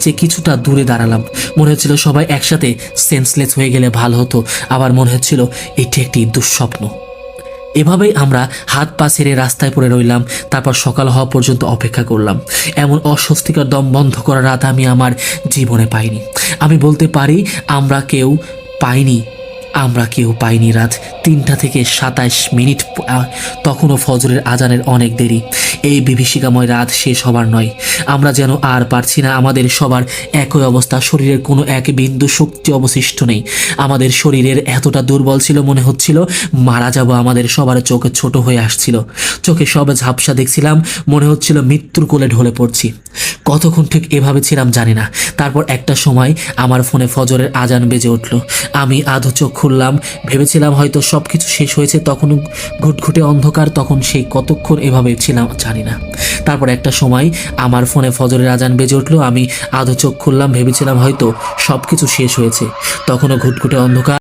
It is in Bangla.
চেয়ে কিছুটা দূরে দাঁড়ালাম। মনে হচ্ছিল সবাই একসাথে সেন্সলেস হয়ে গেলে ভালো হতো। আবার মনে হচ্ছিল এটি একটি দুঃস্বপ্ন। এভাবেই আমরা হাত পা ছেড়ে রাস্তায় পড়ে রইলাম। তারপর সকাল হওয়া পর্যন্ত অপেক্ষা করলাম। এমন অস্বস্তিকর দম বন্ধ করা রাত আমি আমার জীবনে পাইনি। আমি বলতে পারি, আমরা কেউ পাইনি, আমরা কেউ পাইনি। রাত তিনটা থেকে সাতাশ মিনিট তখনও ফজরের আজানের অনেক দেরি। এই বিভীষিকাময় রাত শেষ হবার নয়। আমরা যেন আর পারছি না, আমাদের সবার একই অবস্থা, শরীরের কোনো এক বিন্দু শক্তি অবশিষ্ট নেই। আমাদের শরীরের এতটা দুর্বল ছিল, মনে হচ্ছিল মারা যাব, আমাদের সবার চোখে ছোট হয়ে আসছিল। চোখে সব ঝাপসা দেখছিলাম, মনে হচ্ছিল মৃত্যুর কোলে ঢলে পড়ছি। কতক্ষণ ঠিক এভাবে ছিলাম জানি না। তারপর একটা সময় আমার ফোনে ফজরের আজান বেজে উঠল। আমি আধো চোখ খুললাম, ভেবেছিলাম হয়তো সব কিছু শেষ হয়েছে, তখন ঘুটঘুটে অন্ধকার, তখন সেই কতক্ষণ এভাবে ছিলাম জানি না। তারপর একটা সময় আমার ফোনে ফজরের আজান বেজে উঠল, আমি আধো চোখ খুললাম, ভেবেছিলাম হয়তো সব কিছু শেষ হয়েছে। তখনও ঘুটঘুটে অন্ধকার।